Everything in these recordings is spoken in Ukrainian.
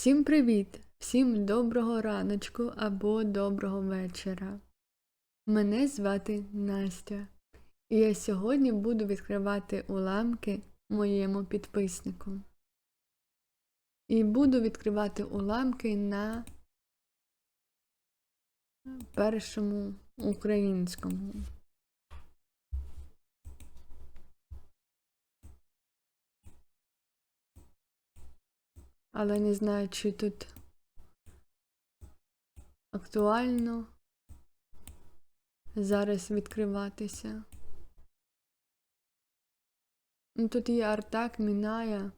Всім привіт! Всім доброго раночку або доброго вечора. Мене звати Настя, і я сьогодні буду відкривати уламки моєму підписнику. І буду відкривати уламки на першому українському. Але не знаю, чи тут актуально зараз відкриватися. Ну, Тут є Артак, Міная,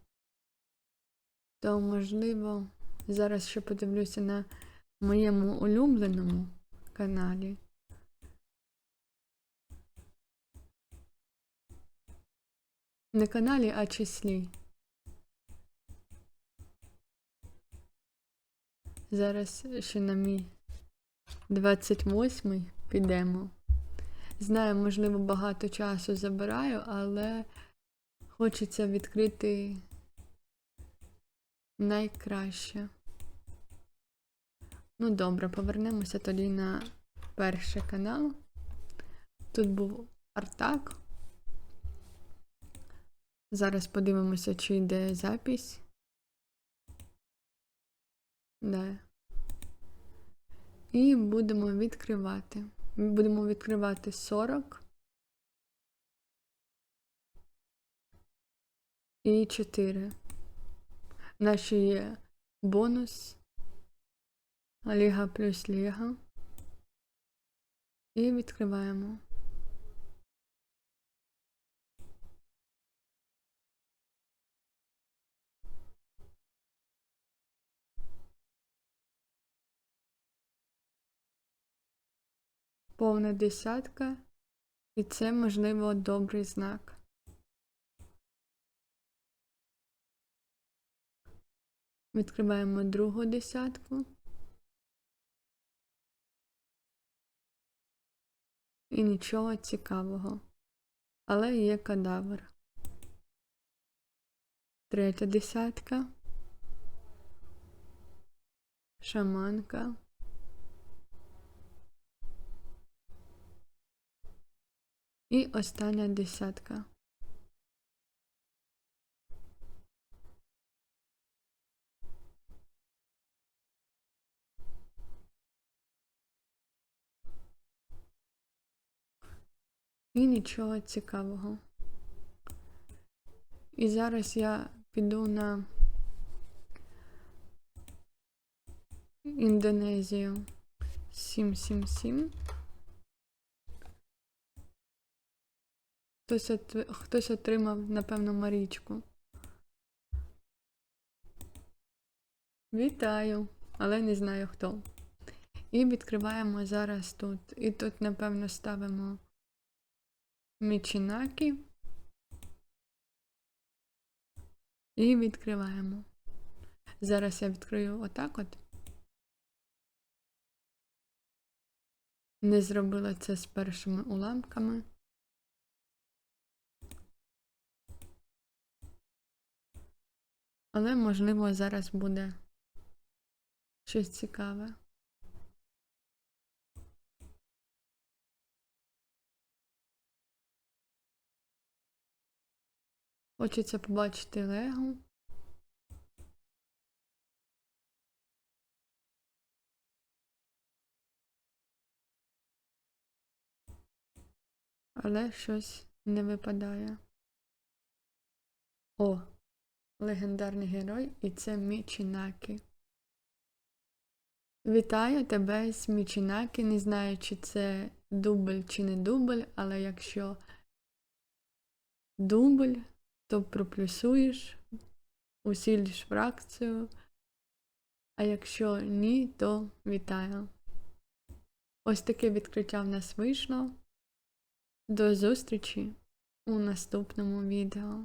то можливо, зараз ще подивлюся на моєму улюбленому каналі. Не каналі, а числі. Зараз ще на мій 28-й підемо. Знаю, можливо, багато часу забираю, але хочеться відкрити найкраще. Ну, добре, повернемося тоді на перший канал. Тут був Артак. Зараз подивимося, чи йде запись. Да. І будемо відкривати. Будемо відкривати 40 і 4. Наші є бонус. Ліга плюс ліга. І відкриваємо. Повна десятка, і це, можливо, добрий знак. Відкриваємо другу десятку. І нічого цікавого. Але є кадавр. Третя десятка. Шаманка. І остання десятка. І нічого цікавого. І зараз я піду на Індонезію 777. Хтось от... хтось отримав, напевно, Марічку. Вітаю, але не знаю хто. І відкриваємо зараз тут. І тут, напевно, ставимо мічінакі. І відкриваємо. Зараз я відкрию отак от. Не зробила це з першими уламками. Але, можливо, зараз буде щось цікаве. Хочеться побачити Лего. Але щось не випадає. О! Легендарний герой, і це Мічінакі. Вітаю тебе з Мічінакі. Не знаю, чи це дубль чи не дубль, але якщо дубль, то проплюсуєш, усілиш фракцію. А якщо ні, то вітаю. Ось таке відкриття в нас вийшло. До зустрічі у наступному відео.